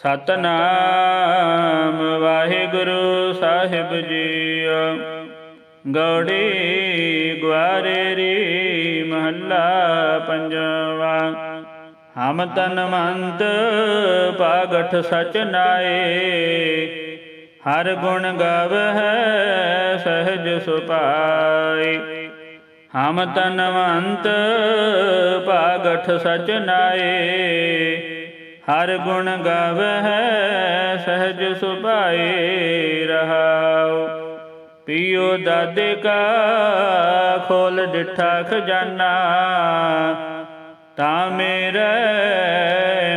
ਸਤਨਾਮ ਵਾਹਿਗੁਰੂ ਸਾਹਿਬ ਜੀਓ। ਗੌੜੀ ਗੁਆਰੇ ਰੀ ਮਹੱਲਾ ਪੰਜਵਾ। ਹਮ ਤਨ ਮੰਤ ਪਾਗਠ ਸਚ ਨਾਏ। ਹਰ ਗੁਣ ਗਵ ਹੈ ਸਹਜ ਸੁਪਾਈ ਹਮ ਤਨ ਮੰਤ ਪਾਗਠ ਸਚ ਨਾਏ। ਹਰ ਗੁਣ ਗਾਵਹਿ, ਸਹਿਜ ਸੁਭਾਏ ਰਹਾਉ। ਪਿਓ ਦਾਦੇ ਕਾ ਖੋਲ ਡਿਠਾ ਖਜ਼ਾਨਾ, ਤਾਂ ਮੇਰੇ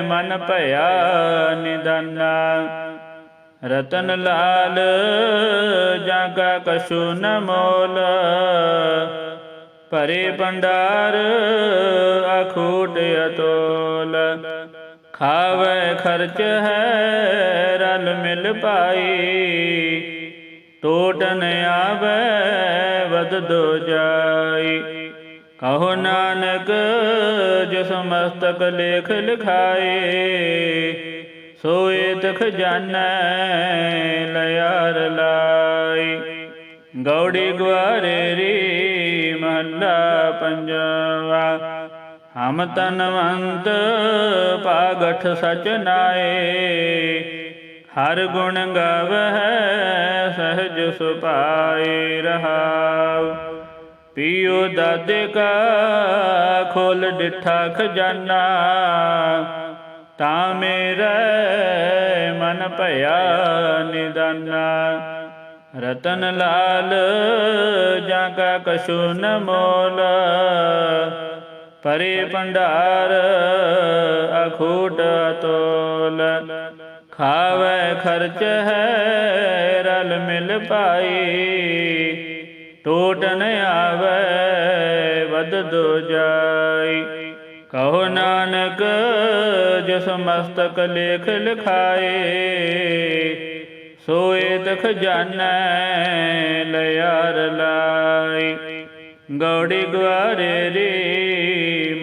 ਮਨ ਭਇਆ ਨਿਦਾਨਾ। ਰਤਨ ਲਾਲ ਜਾਗਾ ਕਛੂ ਨ ਮੋਲ, ਭਰੇ ਭੰਡਾਰ, ਅਖੂਟ ਅਤੋਲ। ਖਾਵੇ ਖਰਚ ਹੈ, ਰਲ ਮਿਲ ਪਾਈ। ਟੋਟ ਨ ਆਵੇ ਵਦ ਦੋ ਜਾਈ। ਕਹੋ ਨਾਨਕ, ਜਿਸ ਮਸਤਕ ਲੇਖ ਲਿਖਾਏ ਸੋਏ ਤਖ ਜਾਣੈ ਲਿਆਰ ਲਾਈ। ਗੌੜੀ ਗੁਆਰੇ ਰੀ ਮਹੱਲਾ ਪੰਜਵਾ। ਹਮ ਤਨਵੰਤ ਪਾਗਠ ਸਚ ਨਾਏ। ਹਰ ਗੁਣ ਗਾਵਹਿ ਸਹਜ ਸੁਪਾਏ ਰਹਾਉ। ਪੀਓ ਦਾਦੇ ਕਾ ਖੋਲ ਡਿਠਾ ਖਜ਼ਾਨਾ ਤਾਂ ਮੇਰੇ ਮਨ ਭਇਆ ਨਿਦਾਨਾ। ਰਤਨ ਲਾਲ ਜਾਂ ਕਾ ਕਛੂ ਨ ਮੋਲ। ਪਰੇ ਭੰਡਾਰ, ਅਖੂਟ ਤੋਲ ਖਾਵੇ ਖਰਚ ਹੈ, ਰਲ ਮਿਲ ਪਾਈ ਟੋਟ ਨ ਆਵੇ ਵਦ ਦੋ ਜਾਈ। ਕਹੋ ਨਾਨਕ, ਜਿਸ ਮਸਤਕ ਲੇਖ ਲਿਖਾਏ, ਸੋਏ ਤਖ ਜਾਣੈ, ਲਿਆਰ ਲਾਈ। ਗੌੜੀ ਗੁਆਰੇ ਰੀ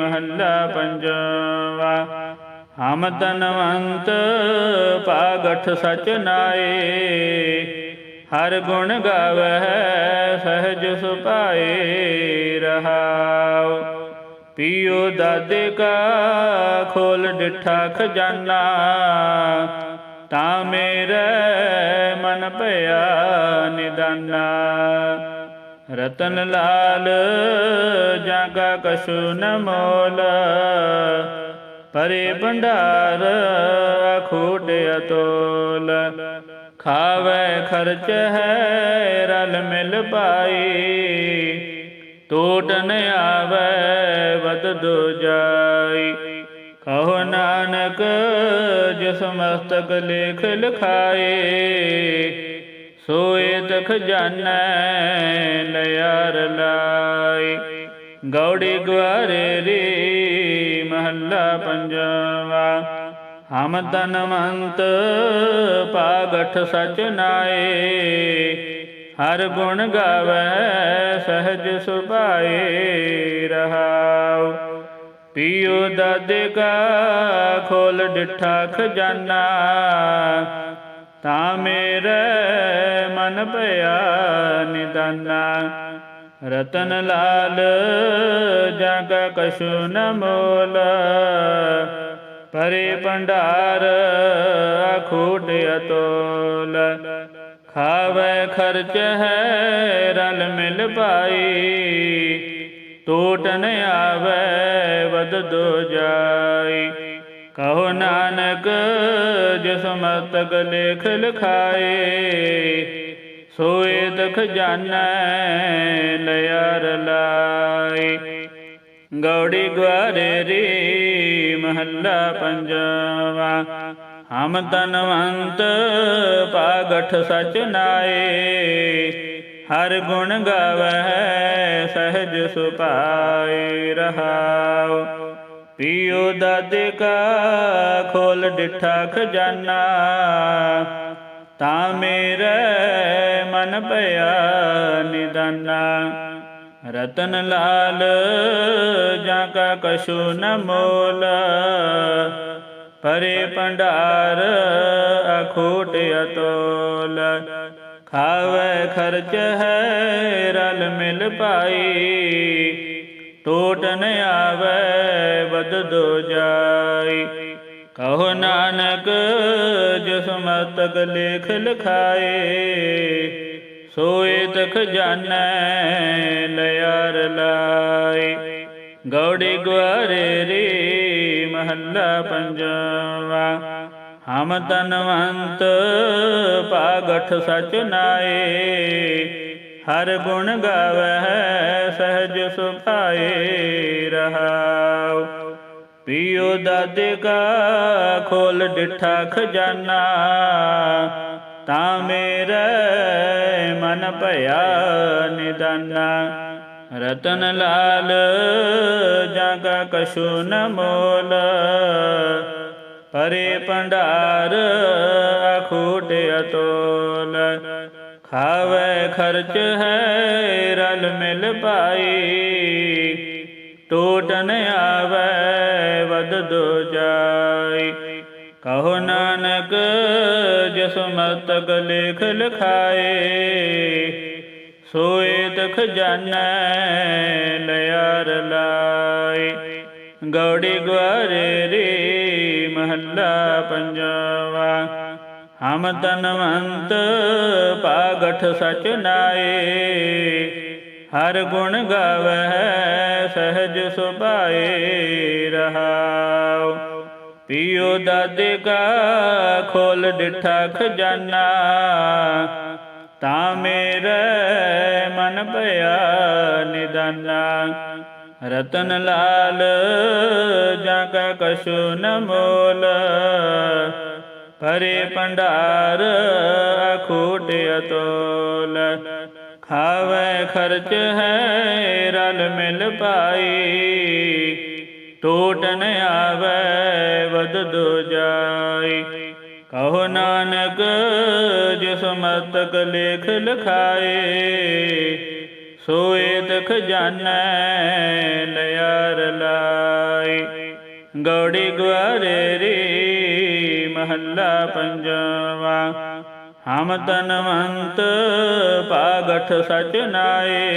ਮਹੱਲਾ ਪੰਜਵਾ। ਹਮ ਤਨਵੰਤ ਪਾਗਠ ਸਚ ਨਾਏ। ਹਰ ਗੁਣ ਗਾਵਹਿ ਸਹਜ ਸੁਪਾਏ ਰਹਾਉ। ਪੀਓ ਦਾਦੇ ਕਾ ਖੋਲ ਡਿਠਾ ਖਜ਼ਾਨਾ। ਤਾਂ ਮੇਰੇ ਮਨ ਭਇਆ ਨਿਦਾਨਾ। ਰਤਨ ਲਾਲ, ਜਾਗਾ ਕਛੂ ਨ ਮੋਲ। ਪਰੇ ਭੰਡਾਰ, ਅਖੂਟ ਅਤੋਲ। ਖਾਵੇ ਖਰਚ ਹੈ, ਰਲ ਮਿਲ ਪਾਈ ਟੋਟ ਨ ਆਵੇ ਵਦ ਦੋ ਜਾਈ ਕਹੋ ਨਾਨਕ, ਜਿਸ ਮਸਤਕ ਲੇਖ ਲਿਖਾਏ ਸੋਏ ਤਖ ਜਾਣੈ ਲਿਆਰ ਲਾਈ ਗੌੜੀ ਗੁਆਰੇ ਰੀ ਮਹੱਲਾ ਪੰਜਵਾ। ਹਮ ਤਨ ਮੰਤ ਪਾਗਠ ਸਚ ਨਾਏ। ਹਰ ਗੁਣ ਗਾਵੇ ਸਹਜ ਸੁਭਾਏ ਰਹਾਉ। ਪੀਓ ਦਾਦੇ ਕਾ ਖੋਲ ਡਿਠਾ ਖਜ਼ਾਨਾ ਤਾਂ ਮੇਰੇ ਮਨ ਭਇਆ ਨਿਦਾਨਾ। ਰਤਨ ਲਾਲ, ਜਗ ਕਛੂ ਨ ਪਰੇ ਭੰਡਾਰ ਅਖੂਟ ਅਤੋਲ। ਖਾਵੇ ਖਰਚ ਹੈ ਰਲ ਮਿਲ ਪਾਈ ਟੋਟ ਨ ਆਵੇ ਵਦ ਦੋ ਜਾਈ। ਕਹੋ ਨਾਨਕ ਜਿਸ ਮਸਤਕ ਲੇਖ ਲਿਖਾਏ, ਸੋਏ ਤਖ ਜਾਣੈ ਲਿਆਰ ਲਾਈ ਗੌੜੀ ਗੁਆਰੇ ਰੀ ਮਹੱਲਾ ਪੰਜਵਾ, ਹਮ ਤਨਵੰਤ ਪਾਗਠ ਸਚ ਨਾਏ। ਹਰ ਗੁਣ ਗਾਵਹਿ ਸਹਜ ਸੁਪਾਏ ਰਹਾਉ। ਪੀਓ ਦਾਦੇ ਕਾ ਖੋਲ ਡਿਠਾ ਖਜ਼ਾਨਾ। ਤਾਂ ਮੇਰੇ ਮਨ ਭਇਆ ਨਿਦਾਨਾ। ਰਤਨ ਲਾਲ ਜਾਂ ਕਾ ਕਛੂ ਨ ਮੋਲ। ਪਰੇ ਭੰਡਾਰ ਅਖੋਟ ਅਤੋਲ। ਖਾਵੇ ਖਰਚ ਹੈ ਰਲ ਮਿਲ ਪਾਈ ਟੋਟ ਨ ਆਵੇ, ਬਦ ਜਾਈ। ਕਹੋ ਨਾਨਕ, ਜਿਸ ਮਤਕ ਲੇਖ ਲਿਖਾਏ, ਸੋਏ ਤਖ ਜਾਣੈ ਲਿਆਰ ਲਾਈ ਗੌੜੀ ਗੁਆਰੇ ਰੇ ਮਹੱਲਾ ਪੰਜਵਾ। ਹਮ ਤਨਵੰਤ ਪਾਗਠ ਸਚ ਨਾਏ। ਹਰ ਗੁਣ ਗਾਵੈ ਸਹਜ ਸੁਭਾਏ ਰਹਾਉ। ਪੀਓ ਦਾਦੇ ਕਾ ਖੋਲ ਡਿਠਾ ਖਜ਼ਾਨਾ, ਤਾਂ ਮੇਰੇ ਮਨ ਭਇਆ ਨਿਦਾਨਾ। ਰਤਨ ਲਾਲ ਜਾਗਾ ਕਛੂ ਨ ਮੋਲ, ਪਰੇ ਭੰਡਾਰ ਅਖੂਟ ਅਤੋਲ। ਖਾਵੇ ਖਰਚ ਹੈ, ਰਲ ਮਿਲ ਪਾਈ ਟੋਟ ਨ ਆਵੇ ਵਦ ਦੋ ਜਾਈ ਕਹੋ ਨਾਨਕ, ਜਿਸ ਮਤਕ ਲੇਖ ਲਿਖਾਏ, ਸੋਏ ਤਖ ਜਾਣੈ, ਲਿਆਰ ਲਾਏ। ਗੌੜੀ ਗੁਆਰੇ ਰੇ, ਮਹੱਲਾ ਪੰਜਵਾ। ਹਮ ਤਨਵੰਤ ਪਾਗਠ ਸਚ ਨਾਏ। ਹਰ ਗੁਣ ਗਾਵੈ ਸਹਜ ਸੁਭਾਏ ਰਹਾਉ। ਪੀਓ ਦਾਦੇ ਕਾ ਖੋਲ ਡਿਠਾ ਖਜ਼ਾਨਾ। ਤਾਂ ਮੇਰੇ ਮਨ ਭਇਆ ਨਿਦਾਨਾ। ਰਤਨ ਲਾਲ ਜਾਂ ਕਾ ਕਛੂ ਨ ਮੋਲ ਪਰੇ ਭੰਡਾਰ, ਅਖੂਟ ਅਤੋਲ। ਖਾਵੇ ਖਰਚ ਹੈ, ਰਲ ਮਿਲ ਪਾਈ। ਟੋਟ ਨ ਆਵੇ ਵਦ ਦੋ ਜਾਈ। ਕਹੋ ਨਾਨਕ, ਜਿਸ ਮਤਕ ਲੇਖ ਲਿਖਾਏ, ਸੋਏ ਤਖ ਜਾਣੈ ਲਿਆਰ ਲਾਈ। ਗੌੜੀ ਗੁਆਰੇ ਰੇ ਮਹੱਲਾ ਪੰਜਵਾ। ਹਮ ਤਨਵੰਤ ਪਾਗਠ ਸਚ ਨਾਏ।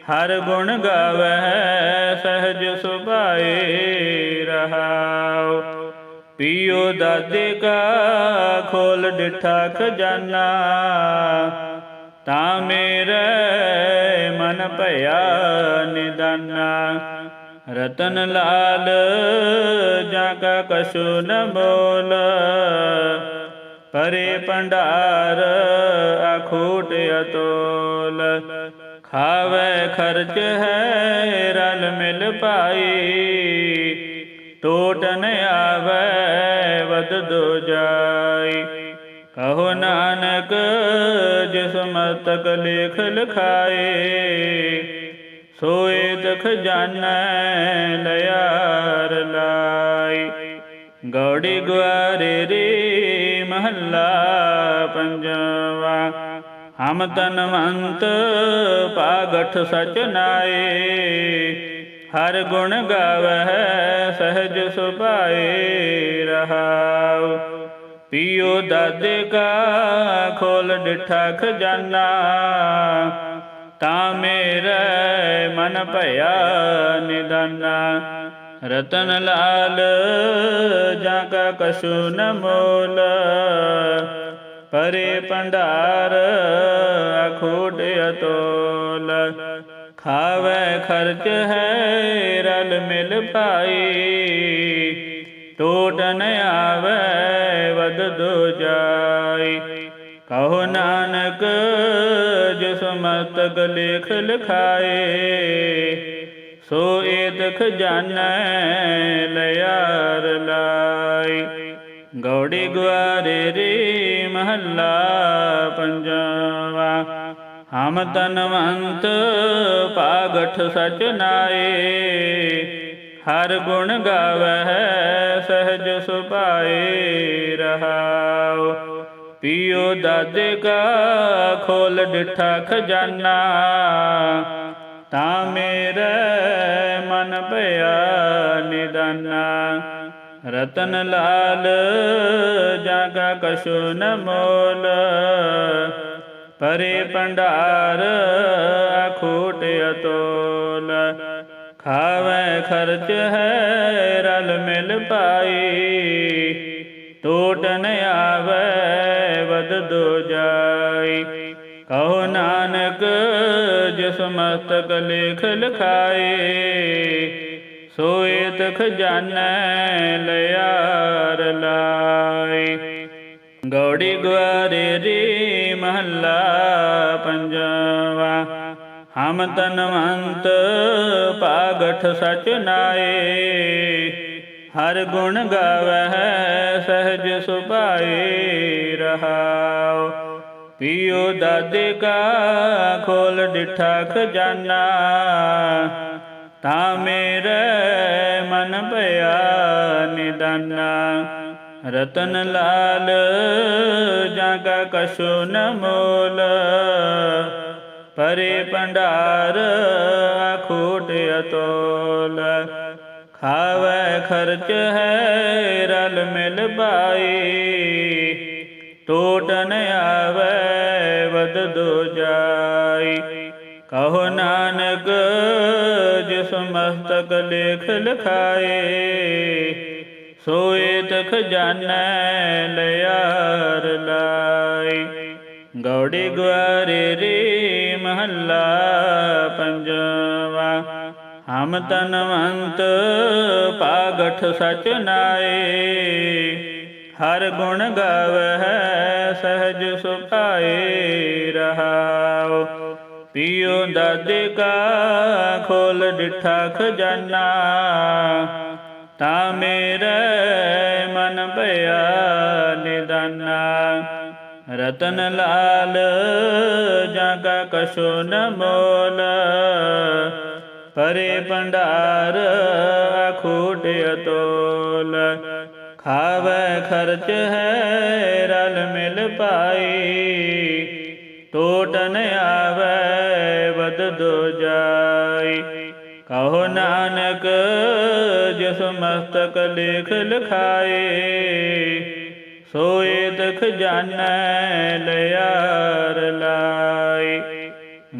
ਹਰ ਗੁਣ ਗਾਵੈ ਸਹਜ ਸੁਭਾਏ ਰਹਾਉ। ਪੀਓ ਦਾਦੇ ਕਾ ਖੋਲ ਡਿਠਾ ਖਜ਼ਾਨਾ। ਤਾ ਮੇਰੇ ਮਨ ਭਇਆ ਨਿਦਾਨਾ। ਰਤਨ ਲਾਲ, ਜਾਂ ਕਾ ਨ ਬੋਲ। ਪਰੇ ਭੰਡਾਰ ਅਖੂਟ ਅਤੋਲ। ਖਾਵੇ ਖਰਚ ਹੈ ਰਲ ਮਿਲ ਪਾਈ ਟੋਟ ਨ ਆਵੇ ਵਦ ਦੋ ਜਾਈ। ਕਹੋ ਨਾਨਕ, ਜਿਸ ਮਤਕ ਲੇਖ ਲਿਖਾਏ ਸੋਏ ਤਖ ਜਾਣੈ ਲਿਆਰ ਲਾਈ ਗੌੜੀ ਗੁਆਰੇ ਰੇ ਮਹੱਲਾ ਪੰਜਵਾ। ਹਮ ਤਨਵੰਤ ਪਾਗਠ ਸਚ ਨਾਏ। ਹਰ ਗੁਣ ਗਾਵੈ ਸਹਜ ਸੁਭਾਏ ਰਹਾਉ। ਪਿਓ ਦਾਦੇ ਕਾ ਖੋਲ ਡਿਠਾ ਖਜ਼ਾਨਾ ਤਾਂ ਮੇਰੇ ਮਨ ਭਇਆ ਨਿਦਾਨਾ ਰਤਨ ਲਾਲ ਜਾਂ ਕਾ ਕਛੂ ਨ ਮੋਲ। ਪਰੇ ਭੰਡਾਰ ਅਖੋਟ ਅਤੋਲ। ਖਾਵੇ ਖਰਚ ਹੈ ਰਲ ਮਿਲ ਪਾਈ ਟੋਟ ਨ ਆਵੇ ਵਦ ਦੋ ਜਾਈ। ਕਹੋ ਨਾਨਕ ਜਿਸ ਮਤਕ ਲੇਖ ਲਿਖਾਏ, ਸੋ ਏਤਖ ਜਾਣੈ ਲਿਆਰ ਲਾਈ ਗੌੜੀ ਗੁਆਰੇ ਰੇ ਮਹੱਲਾ ਪੰਜਵਾ, ਹਮ ਤਨਵੰਤ ਪਾਗਠ ਸਚ ਨਾਏ। ਹਰ ਗੁਣ ਗਾਵੈ ਸਹਜ ਸੁਭਾਏ ਰਹਾਉ। ਪੀਓ ਦਾਦੇ ਕਾ ਖੋਲ ਡਿਠਾ ਖਜ਼ਾਨਾ। ਤਾਂ ਮੇਰੇ ਮਨ ਭਇਆ ਨਿਦਾਨਾ। ਰਤਨ ਲਾਲ ਜਾਂ ਕਾ ਨ ਮੋਲ। ਪਰੇ ਭੰਡਾਰ ਅਖੂਟ ਅਤੋਲ। ਖਾਵੇ ਖਰਚ ਹੈ ਰਲ ਮਿਲ ਪਾਈ ਟੋਟ ਨ ਆਵੇ ਵਦ ਦੋ ਜਾਈ। ਕਹੋ ਨਾਨਕ, ਜਿਸ ਮਸਤਕ ਲੇਖ ਲਿਖਾਏ ਸੋਏ ਤਖ ਜਾਣੈ, ਲਿਆਰ ਲਾਈ। ਗੌੜੀ ਗੁਆਰੇ ਰੀ ਮਹੱਲਾ ਪੰਜਵਾ, ਹਮ ਤਨਵੰਤ ਪਾਗਠ ਸਚ ਨਾਏ ਹਰ ਗੁਣ ਗਾਵਹਿ, ਸਹਿਜ ਸੁਭਾਏ ਰਹਾਉ। ਪੀਓ ਦਾਦੇ ਕਾ ਖੋਲ ਡਿਠਾ ਖਜ਼ਾਨਾ ਤਾ ਮੇਰੇ ਮਨ ਭਇਆ ਨਿਦਾਨਾ। ਰਤਨ ਲਾਲ ਜਾਂ ਕਾ ਕਛੂ ਪਰੇ ਭੰਡਾਰ ਅਖੂਟ ਅਤੋਲ। ਖਾਵੇ ਖਰਚ ਹੈ, ਰਲ ਮਿਲ ਬਾਈ। ਟੋਟ ਨ ਆਵੇ ਵਦ ਦੋ ਜਾਈ। ਕਹੋ ਨਾਨਕ, ਜਿਸ ਮਸਤਕ ਲੇਖ ਲਿਖਾਏ, ਸੋਏ ਤਖ ਜਾਣੈ ਲਿਆਰ ਲਾਈ। ਗੌੜੀ ਗੁਆਰੇ ਰੇ ਮਹੱਲਾ ਪੰਜਵਾ ਹਮ ਤਨਵੰਤ, ਪਾਗਠ ਸਚ ਨਾਏ। ਹਰ ਗੁਣ ਗਾਵਹਿ, ਸਹਿਜ ਸੁਭਾਏ ਰਹਾਉ। ਪਿਓ ਦਾਦੇ ਕਾ ਖੋਲ ਡਿਠਾ ਖਜ਼ਾਨਾ ਤਾ ਮੇਰੇ ਮਨ ਭਇਆ ਨਿਦਾਨਾ। ਰਤਨ ਲਾਲ, ਜਾਂ ਕਾ ਨ ਮੋਲ। ਪਰੇ ਭੰਡਾਰ, ਅਖੂਟ ਅਤੋਲ। ਖਾਵੇ ਖਰਚ ਹੈ, ਰਲ ਮਿਲ ਪਾਈ। ਟੋਟ ਨ ਆਵੇ ਵਦ ਦੋ ਜਾਈ। ਕਹੋ ਨਾਨਕ, ਜਿਸ ਮਸਤਕ ਲੇਖ ਲਿਖਾਏ ਸੋਏ ਤਖ ਜਾਣੈ ਲਿਆਰ ਲਾਈ।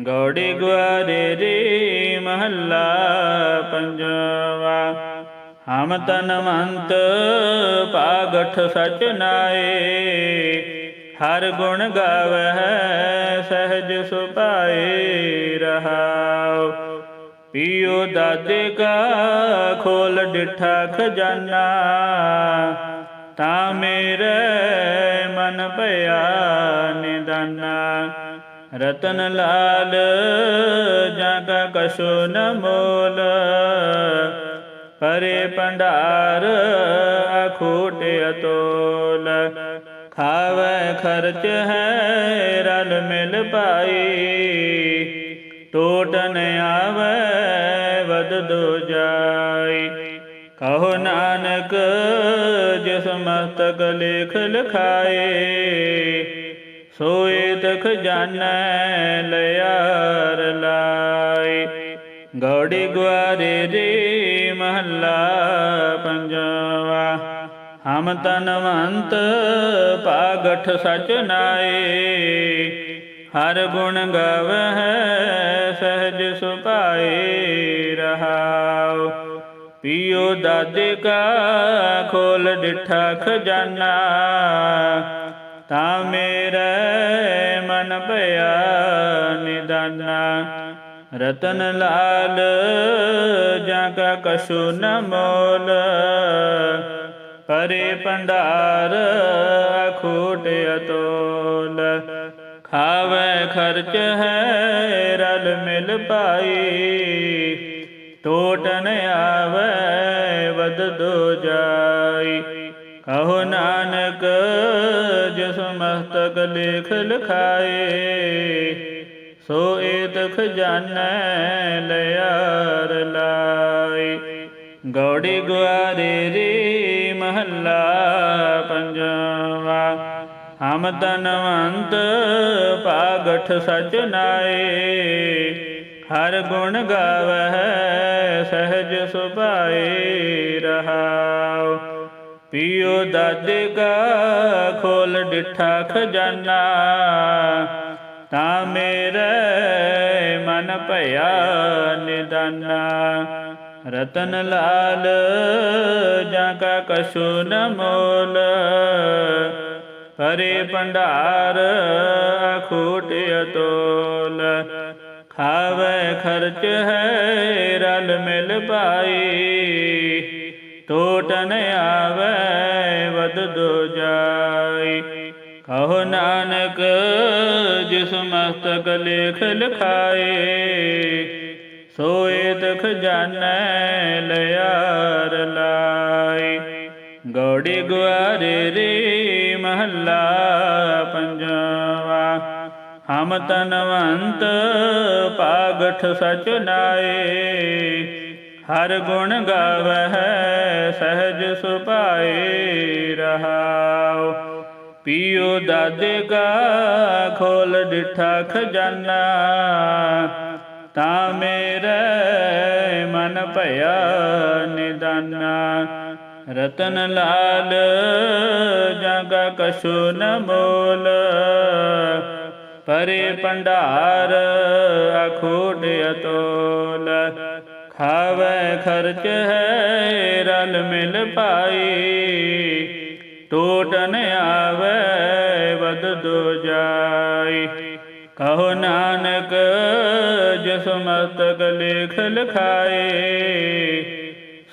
ਗੌੜੀ ਗੁਆਰੇ ਰੇ ਮਹੱਲਾ ਪੰਜਵਾ। ਹਮ ਤਨ ਤਨਵੰਤ ਪਾਗਠ ਸਚ ਨਾਏ। ਹਰ ਗੁਣ ਗਾਵਹਿ ਸਹਿਜ ਸੁਪਾਏ ਰਹਾਉ। ਪੀਓ ਦਾਦੇ ਕਾ ਖੋਲ ਡਿਠਾ ਖਜ਼ਾਨਾ ਤਾਂ ਮੇਰੇ ਮਨ ਭਇਆ ਨਿਦਾਨਾ। ਰਤਨ ਲਾਲ ਜਾਂ ਕਾ ਕਛੂ ਨ ਭੰਡਾਰ, ਅਖੂਟ ਅਤੋਲ। ਖਾਵੇ ਖਰਚ ਹੈ, ਰਲ ਮਿਲ ਪਾਈ ਟੋਟ ਨ ਆਵੇ ਵਦ ਦੋ ਜਾਈ। ਕਹੋ ਨਾਨਕ, ਜਿਸ ਮਸਤਕ ਲੇਖ ਲਿਖਾਏ ਸੋਏ ਤਖ ਜਾਣੈ ਲਿਆਰ ਲਾਏ। ਗੌੜੀ ਗੁਆਰੇ ਰੇ ਮਹੱਲਾ ਪੰਜਵਾ। ਹਮ ਤਨਵੰਤ ਪਾਗਠ ਸਚ ਨਾਏ। ਹਰ ਗੁਣ ਗਵਹਿ ਸਹਿਜ ਸੁਪਾਏ ਰਹਾਉ। ਪੀਓ ਦਾਦੇ ਕਾ ਖੋਲ ਡਿਠਾ ਖਜ਼ਾਨਾ ਤਾ ਮੇਰੇ ਮਨ ਭਇਆ ਨਿਦਾਨਾ ਰਤਨ ਲਾਲ ਜਾਂ ਕਾ ਕਛੂ ਨ ਮੋਲ। ਪਰੇ ਭੰਡਾਰ ਅਖੂਟ ਅਤੋਲ। ਖਾਵੇ ਖਰਚ ਹੈ ਰਲ ਮਿਲ ਪਾਈ ਟੋਟ ਨ ਆਵੇ ਵਦ ਦੋ ਜਾਈ ਕਹੋ ਨਾਨਕ, ਜਿਸ ਮਸਤਕ ਲੇਖ ਲਿਖਾਏ, ਸੋ ਏਤ ਖਜ਼ਾਨੈ ਲਿਆਰ ਲਾਈ ਗੌੜੀ ਗੁਆਰੇ ਰੇ ਮਹੱਲਾ ਪੰਜਵਾ, ਹਮ ਤਨਵੰਤ ਪਾਗਠ ਸਚ ਨਾਏ। ਹਰ ਗੁਣ ਗਾਵਹਿ ਸਹਿਜ ਸੁਭਾਏ ਰਹਾਉ। ਪੀਓ ਦਾਦੇ ਕਾ ਖੋਲ ਡਿਠਾ ਖਜ਼ਾਨਾ। ਤਾਂ ਮੇਰੇ ਮਨ ਭਇਆ ਨਿਦਾਨਾ। ਰਤਨ ਲਾਲ, ਜਾਂ ਕਾ ਕਛੂ ਨ ਮੋਲ। ਪਰੇ ਭੰਡਾਰ, ਅਖੂਟ ਅਤੋਲ। ਖਾਵੇ ਖਰਚ ਹੈ, ਰਲ ਮਿਲ ਪਾਈ ਟੋਟ ਨ ਆਵੇ ਵਦ ਦੋ ਜਾਈ। ਕਹੋ ਨਾਨਕ, ਜਿਸ ਮਸਤਕ ਲੇਖ ਲਿਖਾਏ, ਸੋਏ ਤਖ ਜਾਣੈ ਲਿਆਰ ਲਾਈ ਗੌੜੀ ਗੁਆਰੇ ਰੇ ਮਹੱਲਾ ਪੰਜਵਾ, ਹਮ ਤਨਵੰਤ ਪਾਗਠ ਸਚ ਨਾਏ। ਹਰ ਗੁਣ ਗਾਵਹਿ, ਸਹਿਜ ਸੁਪਾਏ ਰਹਾਉ। ਪੀਓ ਦਾਦੇ ਕਾ ਖੋਲ ਡਿਠਾ ਖਜ਼ਾਨਾ ਤਾਂ ਮੇਰੇ ਮਨ ਭਇਆ ਨਿਦਾਨਾ। ਰਤਨ ਲਾਲ ਜਗਾ ਕਛੂ ਨ ਮੋਲ, ਪਰੇ ਭੰਡਾਰ ਅਖੂਟ ਅਤੋਲ। ਖਾਵੇ ਖਰਚ ਹੈ, ਰਲ ਮਿਲ ਪਾਈ ਟੋਟ ਨ ਆਵੇ ਵਦ ਦੋ ਜਾਈ। ਕਹੋ ਨਾਨਕ, ਜਿਸ ਮਸਤਕ ਲੇਖ ਲਿਖਾਏ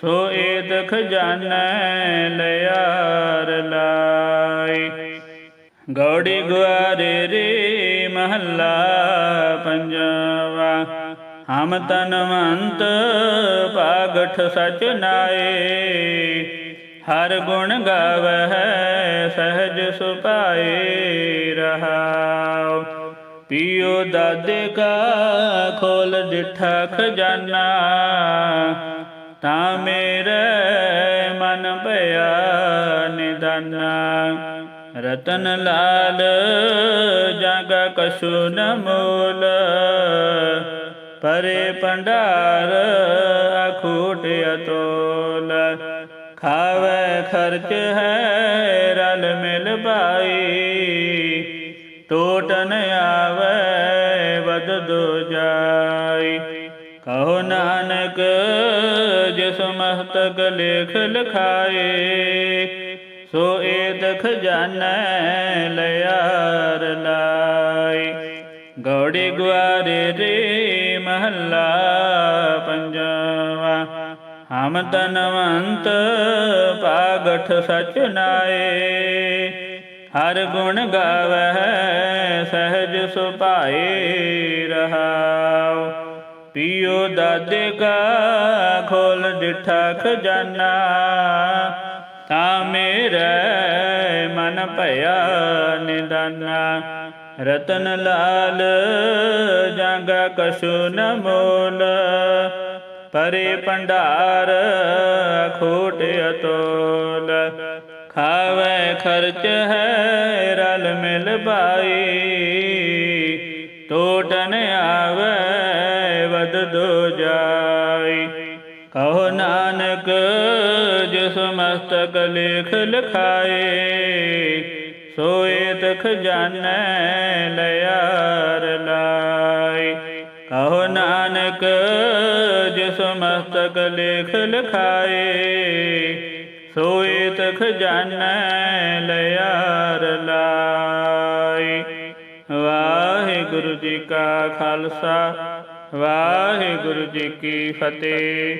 ਸੋ ਏਤ ਖਜ਼ਾਨੈ ਲਿਆਰ ਲਾਈ। ਗੌੜੀ ਗੁਆਰੇ ਰੇ ਮਹੱਲਾ ਪੰਜਵਾ। ਹਮ ਤਨਵੰਤ ਪਾਗਠ ਸਚ ਨਾਏ। ਹਰ ਗੁਣ ਗਾਵਹਿ ਸਹਿਜ ਸੁਪਾਏ ਰਹਾਉ। ਪੀਓ ਦਾਦੇ ਕਾ ਖੋਲ ਡਿਠਾ ਖਜ਼ਾਨਾ ਤਾਂ ਮੇਰੇ ਮਨ ਭਇਆ ਨਿਦਾਨਾ। ਰਤਨ ਲਾਲ ਜਗ ਕਛੂ ਨ ਪਰੇ ਭੰਡਾਰ ਅਖੂਟ ਅਤੋਲ। ਖਾਵੇ ਖਰਚ ਹੈ, ਰਲ ਮਿਲ ਪਾਈ ਟੋਟ ਆਵੇ ਵਦ ਦੋ ਜਾਈ। ਕਹੋ ਨਾਨਕ, ਜਿਸ ਮਸਤਕ ਲੇਖ ਲਿਖਾਏ ਸੋ ਏਤ ਖਜ਼ਾਨੈ ਲਿਆਰ ਲਾਈ। ਗੌੜੀ ਗੁਆਰੇ ਰੇ ਮਹੱਲਾ ਪੰਜਵਾ। ਹਮ ਤਨਵੰਤ ਪਾਗਠ ਸਚ ਨਾਏ। ਹਰ ਗੁਣ ਗਾਵਹਿ ਸਹਿਜ ਸੁਭਾਏ ਰਹਾਉ। ਪਿਓ ਦਾਦੇ ਕਾ ਖੋਲ ਡਿਠਾ ਖਜ਼ਾਨਾ ਤਾਂ ਮੇਰੇ ਮਨ ਭਇਆ ਨਿਦਾਨਾ। ਰਤਨ ਲਾਲ ਜਾਂਗਾ ਕਛੂ ਨ ਪਰੇ ਭੰਡਾਰ ਖੋਟ ਅਤੋਲ। ਖਾਵੇ ਖਰਚ ਹੈ ਰਲ ਮਿਲ ਬਾਈ। ਟੋਟ ਆਵੇ ਵਦ ਦੋ ਜਾਈ। ਕਹੋ ਨਾਨਕ ਜਿਸ ਮਸਤਕ ਲੇਖ ਲਿਖਾਏ ਸੋਏ ਤਖ ਜਾਣੈ ਲਿਆਰ ਲਾਈ ਕਹੋ ਨਾਨਕ, ਜਿਸ ਮਸਤਕ ਲੇਖ ਲਿਖਾਏ, ਸੋਏ ਤਖ ਜਾਣੈ ਲਿਆਰ ਲਾਈ ਵਾਹਿਗੁਰੂ ਜੀ ਕਾ ਖਾਲਸਾ, ਵਾਹਿਗੁਰੂ ਜੀ ਕੀ ਫਤਿਹ।